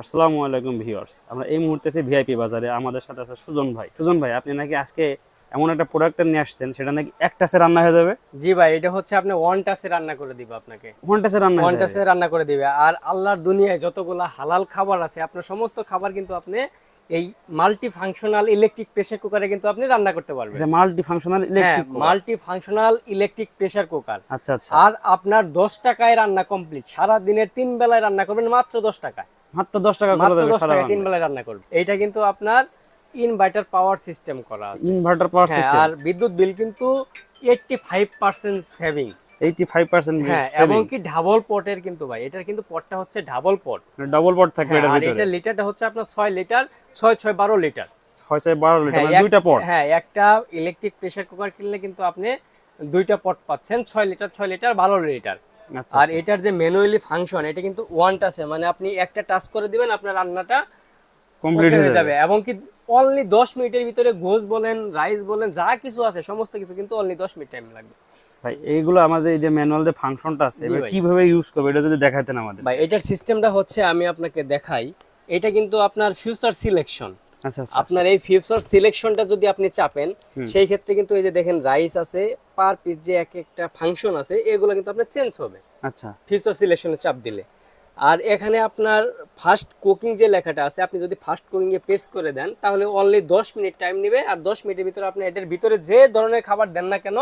আসসালামু আলাইকুম ভিউয়ার্স। আমরা এই মুহূর্তে আছি ভিআইপি বাজারে। আমাদের সাথে আছে সুজন ভাই। সুজন ভাই আপনি নাকি আজকে এমন একটা প্রোডাক্ট নিয়ে আসছেন সেটা নাকি এক টাসে রান্না হয়ে যাবে? জি ভাই এটা হচ্ছে আপনি ওয়ান টাসে রান্না করে দিব আপনাকে। ওয়ান টাসে রান্না ওয়ান টাসে রান্না করে দিবে। আর আল্লাহর দুনিয়ায় যতগুলা হালাল খাবার আছে আপনার সমস্ত খাবার কিন্তু আপনি এই মাল্টি ফাংশনাল ইলেকট্রিক প্রেসার কুকারে কিন্তু আপনি রান্না করতে পারবেন। এটা multi functional electric multi functional electric pressure cooker আচ্ছা আচ্ছা। আর আপনার দশ টাকায় রান্না কমপ্লিট সারা দিনের তিন বেলায় রান্না করবেন মাত্র দশ টাকায়। মাত্র দশ টাকা করে দেবে দশ সারা টাকায় তিন বেলায় রান্না এইটা কিন্তু আপনার ইনভার্টার পাওয়ার সিস্টেম করা আছে। ইনভার্টার পাওয়ার হ্যাঁ, সিস্টেম আর বিদ্যুৎ বিল কিন্তু eighty five percent saving eighty five percent হ্যাঁ এবং কি ডাবল পটের কিন্তু ভাই এটার কিন্তু পটটা হচ্ছে ডাবল পট ডবল পট থাকবে এটার আর এটা লিটারটা হচ্ছে আপনার ছয় লিটার ছয় ছয় বারো লিটার। ছয় ছয় বারো লিটার হ্যাঁ, মানে দুইটা পট হ্যাঁ একটা ইলেকট্রিক প্রেসার কুকার কিনলে কিন্তু আপনি দুইটা পট পাচ্ছেন ছয় লিটার ছয় লিটার বারো লিটার। আর এটার যে ম্যানুয়ালি ফাংশন এটা কিন্তু ওয়ান টাচে মানে আপনি একটা টাচ করে দিবেন আপনার রান্নাটা কমপ্লিট হয়ে যাবে। এবং কি অনলি দশ মিনিটের ভিতরে গোস বলেন রাইস বলেন যা কিছু আছে সমস্ত কিছু কিন্তু অনলি দশ মিনিট টাইম লাগবে। ভাই এইগুলো আমাদের এই যে ম্যানুয়াল যে ফাংশনটা আছে এবার কীভাবে ইউজ করবে এটা যদি দেখাতেন আমাদের। ভাই এটার সিস্টেমটা হচ্ছে আমি আপনাকে দেখাই। এটা কিন্তু আপনার ফিউচার সিলেকশন আচ্ছা আচ্ছা আপনার এই ফিউচার সিলেকশনটা যদি আপনি চাপেন সেই ক্ষেত্রে কিন্তু এই যে দেখেন রাইস আছে পার পিস যে এক একটা ফাংশন আছে এগুলো কিন্তু আপনার চেঞ্জ হবে। আচ্ছা। ফিউচার সিলেকশনে চাপ দিলে। আর এখানে আপনার ফার্স্ট কুকিং যে লেখাটা আছে আপনি যদি ফার্স্ট কুকিং এ প্রেস করে দেন তাহলে অনলি দশ মিনিট টাইম নেবে আর দশ মিনিটের ভিতরে আপনি এটার ভিতরে যে ধরনের খাবার দেন না কেন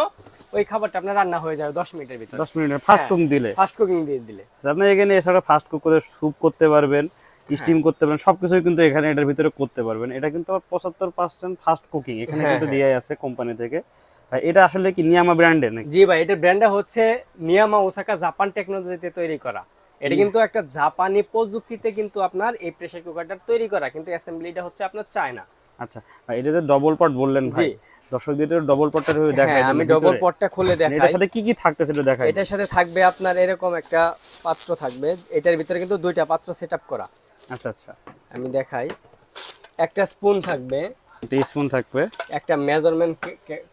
ওই খাবারটা আপনার রান্না হয়ে যাবে দশ মিনিটের ভিতরে। দশ মিনিটের ফার্স্ট। কুক দিলে। ফার্স্ট কুকিং দিয়ে দিলে। আচ্ছা, আপনি এখানে এছাড়া ফাস্ট কুক করে স্যুপ করতে পারবেন। স্টিম করতে পারবেন সবকিছুই কিন্তু এখানে এটার ভিতরে করতে পারবেন। এটা কিন্তু পঁচাত্তর পার্সেন্ট ফাস্ট কুকিং এখানে হ্যাঁ, কিন্তু হ্যাঁ। দেওয়াই আছে কোম্পানি থেকে। এটা আসলে কি নিয়ামা ব্র্যান্ডের নাকি? জি ভাই এটার ব্র্যান্ডটা হচ্ছে নিয়ামা ওসাকা জাপান টেকনোলজিতে তৈরি করা। এটা কিন্তু একটা জাপানি প্রযুক্তিতে কিন্তু আপনার এই প্রেসার কুকারটা তৈরি করা কিন্তু অ্যাসেম্বলিটা হচ্ছে আপনার চায়না আচ্ছা এটা যে ডবল পট বললেন ভাই দর্শকদের ডবল পটটা দেখাই হ্যাঁ আমি ডবল পটটা খুলে দেখাই। এটার সাথে কি কি থাকতেছে এটা দেখাই। এটার সাথে থাকবে আপনার এরকম একটা পাত্র থাকবে এটার ভিতরে কিন্তু দুইটা পাত্র সেটআপ করা। আচ্ছা আচ্ছা। আমি দেখাই। একটা স্পুন থাকবে। একটা স্পুন থাকবে। একটা মেজারমেন্ট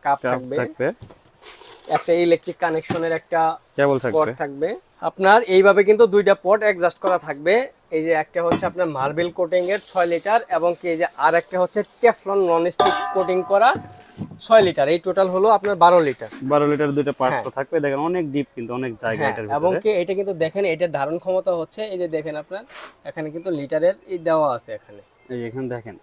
কাপ থাকবে। থাকবে। একটা ইলেকট্রিক কানেকশনের একটা কেবল পট থাকবে থাকবে। আপনার এইভাবে কিন্তু দুইটা পট অ্যাডজাস্ট করা থাকবে। এই যে একটা হচ্ছে আপনার মার্বেল কোটিং এর ছয় লিটার এবং কি এই যে আর একটা হচ্ছে টেফলন নন স্টিক কোটিং করা। ছয় লিটার এই টোটাল হলো আপনার বারো লিটার। বারো লিটার দুইটা পাত্র হ্যাঁ। থাকবে দেখেন অনেক ডিপ কিন্তু অনেক জায়গা হ্যাঁ এটার এবং কি এটা কিন্তু দেখেন এটার ধারণ ক্ষমতা হচ্ছে এই যে দেখেন আপনার এখানে কিন্তু লিটারের ই দেওয়া আছে এখানে। এই এখানে দেখেন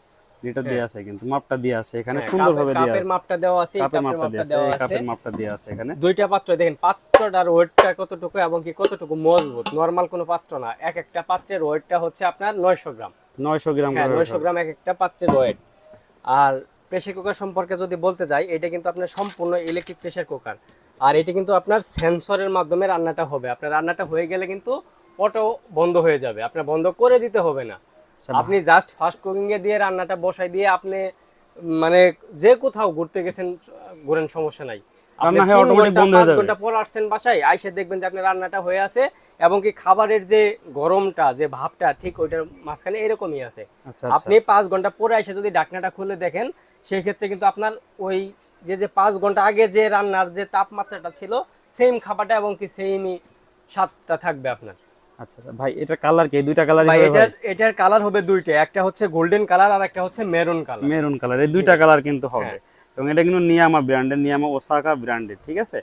লিটার দিয়ে আছে কিন্তু মাপটা দিয়ে আছে এখানে হ্যাঁ, সুন্দরভাবে দিয়ে কাপের মাপটা দেওয়া আছে এই কাপের মাপটা দেওয়া এই আছে। কাপের মাপটা দিয়ে আছে এখানে। দুইটা পাত্র দেখেন পাত্রটার ওয়েটটা কতটুকু এবং কি কতটুকু মজবুত নরমাল কোনো পাত্র না। এক একটা পাত্রের ওয়েটটা হচ্ছে আপনার নয়শো গ্রাম। নয়শো গ্রাম হ্যাঁ করে নয়শো হবে। গ্রাম এক একটা পাত্রের ওয়েট। আর প্রেসার কুকার সম্পর্কে যদি বলতে যাই এটা কিন্তু আপনার সম্পূর্ণ ইলেকট্রিক প্রেসার কুকার আর এটা কিন্তু আপনার সেন্সরের মাধ্যমে রান্নাটা হবে। আপনার রান্নাটা হয়ে গেলে কিন্তু অটো বন্ধ হয়ে যাবে। আপনার বন্ধ করে দিতে হবে না। আপনি জাস্ট ফাস্ট কুকিংয়ে এ দিয়ে রান্নাটা বসাই দিয়ে আপনি মানে যে কোথাও ঘুরতে গেছেন ঘুরেন সমস্যা নাই। রান্না হয়ে তিন automatic বন্ধ হয়ে যাবে। ঘণ্টা পর আসছেন বাসায় আইসে দেখবেন যে আপনার রান্নাটা হয়ে আছে এবং কি খাবারের যে গরমটা যে ভাবটা ঠিক ওইটার মাঝখানে এরকমই আছে। আচ্ছা আচ্ছা। আপনি পাঁচ ঘণ্টা পরে এসে যদি ডাকনাটা খুলে দেখেন সেই ক্ষেত্রে কিন্তু আপনার ওই যে যে পাঁচ ঘণ্টা আগে যে রান্নার যে তাপমাত্রাটা ছিল সেম খাবারটা এবং কি সেমই স্বাদটা থাকবে আপনার। আচ্ছা ভাই এটা কালার কি? দুইটা কালার ভাই এটার এটার কালার হবে দুইটা। একটা হচ্ছে গোল্ডেন কালার আর একটা হচ্ছে মেরুন কালার মেরুন কালার এই দুইটা কালার কিন্তু হবে। হ্যাঁ। এবং এটা কিন্তু নিয়ামা ব্র্যান্ডের নিয়ামা ওসাকা ব্র্যান্ডের ঠিক আছে?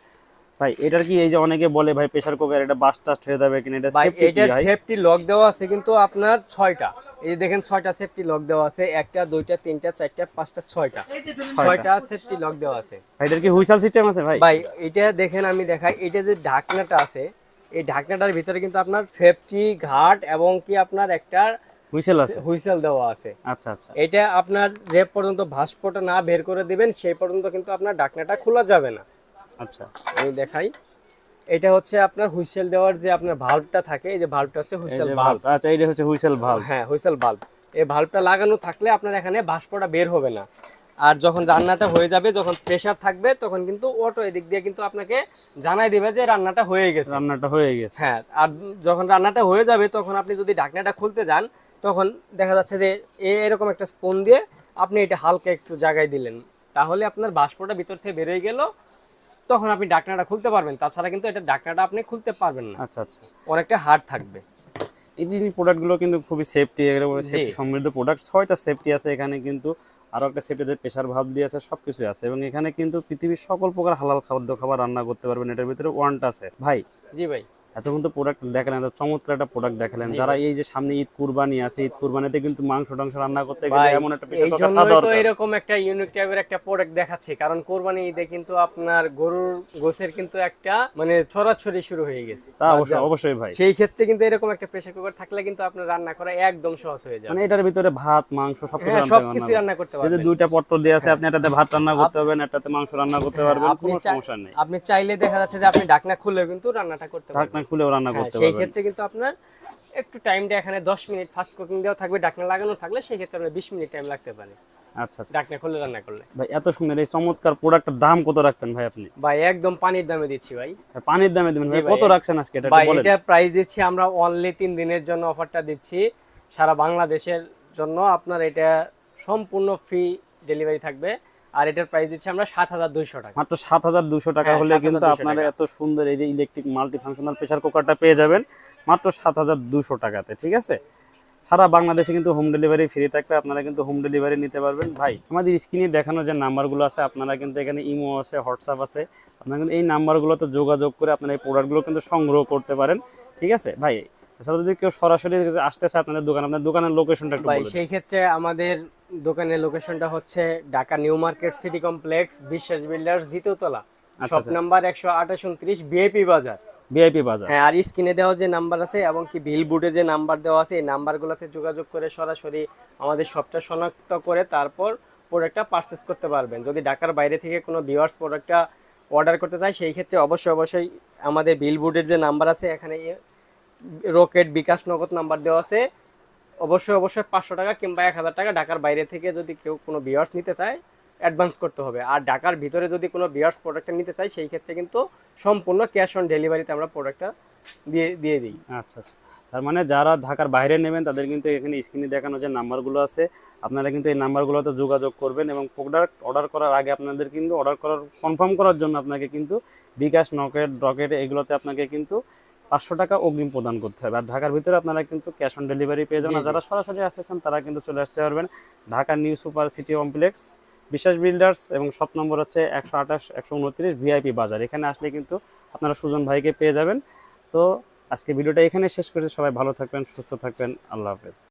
ভাই এটার কি এই যে অনেকে বলে ভাই প্রেসার কুকার এটা বাস্ট টাস্ট হয়ে যাবে কিনা এটা কি এটার সেফটি লক দেওয়া আছে কিন্তু আপনার ছয়টা। এই যে দেখেন ছয়টা সেফটি লক দেওয়া আছে একটা দুইটা তিনটা চারটা পাঁচটা ছয়টা। ছয়টা। সেফটি লক দেওয়া আছে। ভাই এটার কি হুইসাল সিস্টেম আছে ভাই? ভাই এটা দেখেন আমি দেখাই এটা যে ঢাকনাটা আছে এই ঢাকনাটার ভিতরে কিন্তু আপনার সেফটি ঘাট এবং কি আপনার একটা হুইসেল আছে? হুইসেল দেওয়া আছে। আচ্ছা আচ্ছা। এটা আপনার যে পর্যন্ত ভাস্পটা না বের করে দিবেন সেই পর্যন্ত কিন্তু আপনার ঢাকনাটা খোলা যাবে না। আচ্ছা। আমি দেখাই। এটা হচ্ছে আপনার হুইসেল দেওয়ার যে আপনার থাকে এই যে ভালভটা হচ্ছে হুইসেল আচ্ছা এইটা হচ্ছে হুইসেল হ্যাঁ হুইসেল ভালভ এই ভালভটা লাগানো থাকলে আপনার এখানে ভাস্পটা বের হবে না। আর যখন রান্নাটা হয়ে যাবে যখন প্রেসার থাকবে তখন কিন্তু অটো এদিক দিয়ে কিন্তু আপনাকে জানাই দিবে যে রান্নাটা হয়ে গেছে। রান্নাটা হয়ে গেছে। হ্যাঁ আর যখন রান্নাটা হয়ে যাবে তখন আপনি যদি ঢাকনাটা খুলতে যান তখন দেখা যাচ্ছে যে এরকম একটা স্পুন দিয়ে আপনি এটা হালকা একটু জায়গায় দিলেন। তাহলে আপনার বাষ্পটা ভিতর থেকে বেরোয় গেল। তখন আপনি ডাকনাটা খুলতে পারবেন। তাছাড়া কিন্তু এটা ডাকনাটা আপনি খুলতে পারবেন না। আচ্ছা আচ্ছা। অনেকটা হার্ড থাকবে। এই প্রোডাক্টগুলো কিন্তু খুবই সেফটি। সমৃদ্ধ প্রোডাক্ট ছয়টা সেফটি আছে এখানে কিন্তু। আরও একটা সেফটিতে প্রেশার ভাব দিয়ে আছে সবকিছু আছে। এবং এখানে কিন্তু পৃথিবীর সকল প্রকার হালাল খাদ্য খাবার রান্না করতে পারবেন। এটার ভিতরে ওয়ানটা আছে। ভাই জি ভাই। এতক্ষণ তো প্রোডাক্ট দেখালেন চমৎকার একটা প্রোডাক্ট দেখালেন। যারা এই যে সামনে ঈদ কুরবানি আছে ঈদ কুরবানিতে কিন্তু মাংস টাংস রান্না করতে গেলে এমন একটা এই প্রেশার জন্যই তো এরকম একটা ইউনিক টাইপের একটা প্রোডাক্ট দেখাচ্ছি। কারণ কোরবানি ঈদে কিন্তু আপনার গরুর গোসের কিন্তু একটা মানে ছড়াছড়ি শুরু হয়ে গেছে। তা অবশ্যই অবশ্যই ভাই। সেই ক্ষেত্রে কিন্তু এরকম একটা প্রেসার কুকার থাকলে কিন্তু আপনার রান্না করা একদম সহজ হয়ে যাবে। মানে এটার ভিতরে ভাত মাংস সবকিছু হ্যাঁ রান্না সবকিছু করতে রান্না করতে যদি পারবেন। দুইটা পত্র দিয়ে আছে আপনি এটাতে ভাত রান্না করতে পারবেন একটাতে মাংস রান্না করতে হ্যাঁ, পারবেন আপনি কোনো সমস্যা নেই। আপনি চাইলে দেখা যাচ্ছে যে আপনি ঢাকনা খুলেও কিন্তু রান্নাটা করতে পারবেন। খুলেও রান্না হ্যাঁ, করতে সেই ক্ষেত্রে কিন্তু আপনার একটু টাইমটা এখানে 10 মিনিট ফাস্ট কুকিং দেওয়া থাকবে ঢাকনা লাগানো থাকলে সেই ক্ষেত্রে আপনার 20 মিনিট টাইম লাগতে পারে। আচ্ছা আচ্ছা। ঢাকনা খুলে রান্না করলে। ভাই এত সুন্দর এই চমৎকার প্রোডাক্টের দাম কত রাখবেন ভাই আপনি? ভাই একদম পানির দামে দিচ্ছি ভাই। পানির দামে দিবেন ভাই কত রাখছেন আজকে এটা ভাই এটা প্রাইস দিচ্ছি আমরা অনলি তিন দিনের জন্য অফারটা দিচ্ছি। সারা বাংলাদেশের জন্য আপনার এটা সম্পূর্ণ ফ্রি ডেলিভারি থাকবে। আর এটার প্রাইস দিচ্ছি আমরা সাত হাজার দুইশো টাকা। মাত্র সাত হাজার দুশো টাকা হ্যাঁ, হলে কিন্তু আপনারা এত সুন্দর এই যে ইলেকট্রিক মাল্টি ফাংশনাল প্রেসার কুকারটা পেয়ে যাবেন। মাত্র সাত হাজার দুশো টাকাতে ঠিক আছে? সারা বাংলাদেশে কিন্তু হোম ডেলিভারি ফ্রি থাকবে আপনারা কিন্তু হোম ডেলিভারি নিতে পারবেন। ভাই আমাদের স্ক্রিনে দেখানো যে নাম্বারগুলো আছে আপনারা কিন্তু এখানে ইমো আছে হোয়াটসঅ্যাপ আছে। আপনারা কিন্তু এই নাম্বারগুলোতে যোগাযোগ করে আপনারা এই প্রোডাক্টগুলো কিন্তু সংগ্রহ করতে পারেন ঠিক আছে? ভাই এছাড়া যদি কেউ সরাসরি আসতে চায় আপনাদের দোকান আপনার দোকানের লোকেশনটা একটু ভাই সেই ক্ষেত্রে আমাদের দোকানের লোকেশনটা হচ্ছে Dhaka new market city complex Biswas builders দ্বিতীয় তলা। আচ্ছা, শপ আচ্ছা। নাম্বার একশো আঠাশ উনত্রিশ বিএপি বাজার। ভিআইপি বাজার। হ্যাঁ আর স্ক্রিনে দেওয়া যে নাম্বার আছে এবং কি বিল বোর্ডে যে নাম্বার দেওয়া আছে এই নাম্বারগুলোতে যোগাযোগ করে সরাসরি আমাদের শপটা শনাক্ত করে তারপর প্রোডাক্টটা পারচেস করতে পারবেন। যদি ঢাকার বাইরে থেকে কোনো ভিউয়ার্স প্রোডাক্টটা অর্ডার করতে চায় সেই ক্ষেত্রে অবশ্যই অবশ্যই আমাদের বিল বোর্ডের যে নাম্বার আছে এখানে রকেট বিকাশ নগদ নাম্বার দেওয়া আছে। অবশ্যই অবশ্যই পাঁচশো টাকা কিংবা এক হাজার টাকা ঢাকার বাইরে থেকে যদি কেউ কোনো ভিউয়ার্স নিতে চায় অ্যাডভান্স করতে হবে। আর ঢাকার ভিতরে যদি কোনো ভিউয়ার্স প্রোডাক্টটা নিতে চায়, সেই ক্ষেত্রে কিন্তু সম্পূর্ণ ক্যাশ অন ডেলিভারিতে আমরা প্রোডাক্টটা দিয়ে দিয়ে দিই। আচ্ছা আচ্ছা। তার মানে যারা ঢাকার বাইরে নেবেন, তাদের কিন্তু এখানে স্ক্রিনে দেখানো যে নাম্বারগুলো আছে, আপনারা কিন্তু এই নাম্বারগুলোতে যোগাযোগ করবেন এবং প্রোডাক্ট অর্ডার করার আগে আপনাদের কিন্তু অর্ডার করার কনফার্ম করার জন্য আপনাকে কিন্তু বিকাশ, নকেট, রকেট, এগুলোতে আপনাকে কিন্তু পাঁচশো টাকা অগ্রিম প্রদান করতে হবে। আর ঢাকার ভিতরে আপনারা কিন্তু ক্যাশ অন ডেলিভারি পেয়ে যাবেন। যারা সরাসরি আসতেছেন তারা কিন্তু চলে আসতে পারবেন। Dhaka new super city complex Biswas builders এবং সব নম্বর হচ্ছে একশো আঠাশ একশো উনত্রিশ ভিআইপি বাজার। এখানে আসলে কিন্তু আপনারা সুজন ভাইকে পেয়ে যাবেন। তো আজকে ভিডিওটা এখানে শেষ করছি সবাই ভালো থাকবেন সুস্থ থাকবেন। আল্লাহ হাফেজ।